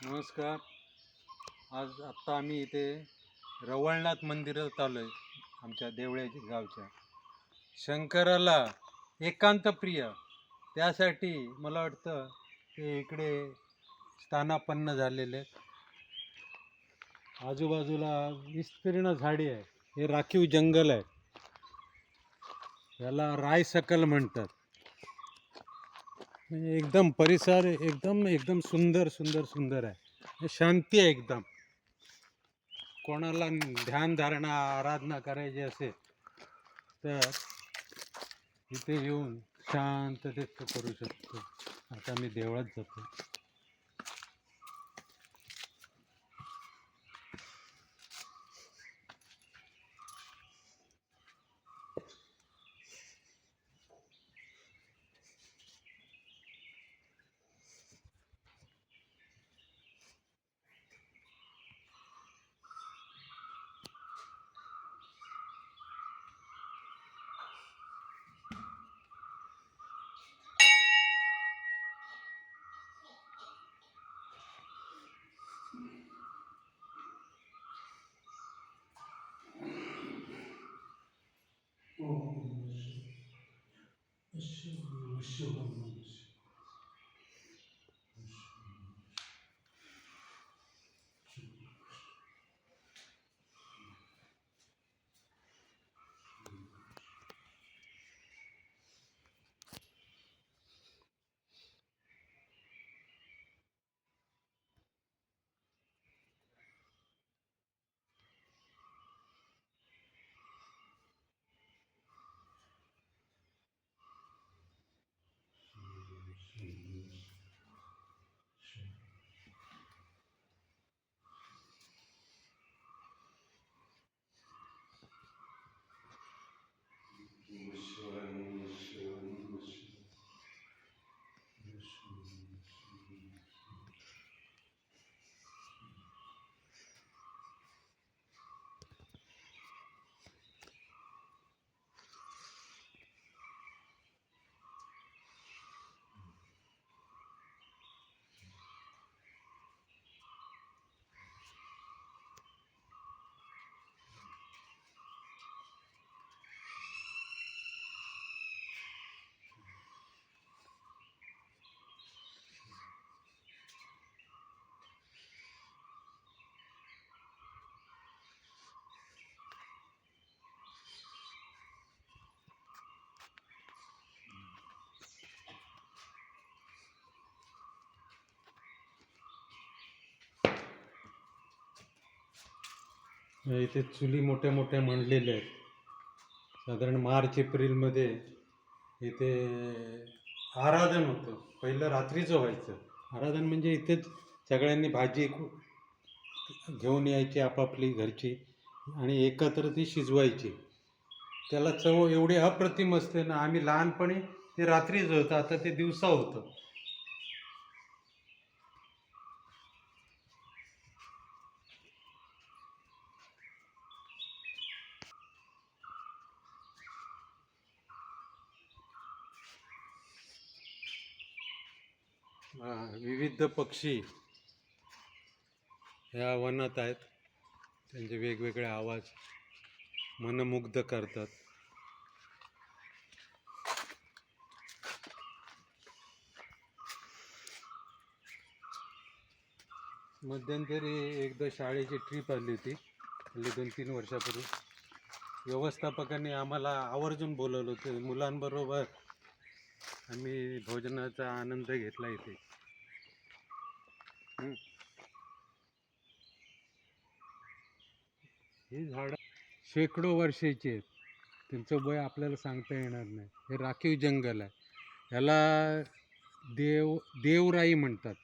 नमस्कार. आज आत्ता आम्ही इथे रवळनाथ मंदिरात आलो आहे आमच्या देवळ्याच्या गावच्या. शंकराला एकांत प्रिय त्यासाठी मला वाटतं ते इकडे स्थानापन्न झालेले आहेत. आजूबाजूला विस्तीर्ण झाडी आहे हे राखीव जंगल आहे याला राय सकल म्हणतात. म्हणजे एकदम परिसर एकदम एकदम सुंदर सुंदर सुंदर आहे. म्हणजे शांती आहे एकदम. कोणाला ध्यान धारणा आराधना करायची असेल तर इथे येऊन शांततेत करू शकतो. आता मी देवळात जातो О, Боже, що воно. म्हणजे इथे चुली मोठ्या मोठ्या मांडलेल्या आहेत. साधारण मार्च एप्रिलमध्ये इथे आराधन होतं. पहिलं रात्रीचं व्हायचं आराधन म्हणजे इथेच सगळ्यांनी भाजी घेऊन यायची आपापली घरची आणि एकत्र ती शिजवायची. त्याला चव एवढी अप्रतिम असते ना आम्ही लहानपणी ते रात्रीच होतं आता ते दिवसा होतं. विविध पक्षी ह्या वनात आहेत. त्यांचे वेगवेगळे आवाज मनमुग्ध करतात. मध्यंतरी एकदा शाळेची ट्रीप आली होती. हल्ली दोन तीन वर्षापूर्वी. व्यवस्थापकांनी आम्हाला आवर्जून बोलवलं होतं. मुलांबरोबर आम्ही भोजनाचा आनंद घेतला इथे. ही. झाडं शेकडो वर्षाची आहेत. त्यांचं वय आपल्याला सांगता येणार नाही. हे राखीव जंगल आहे. ह्याला देव देवराई म्हणतात.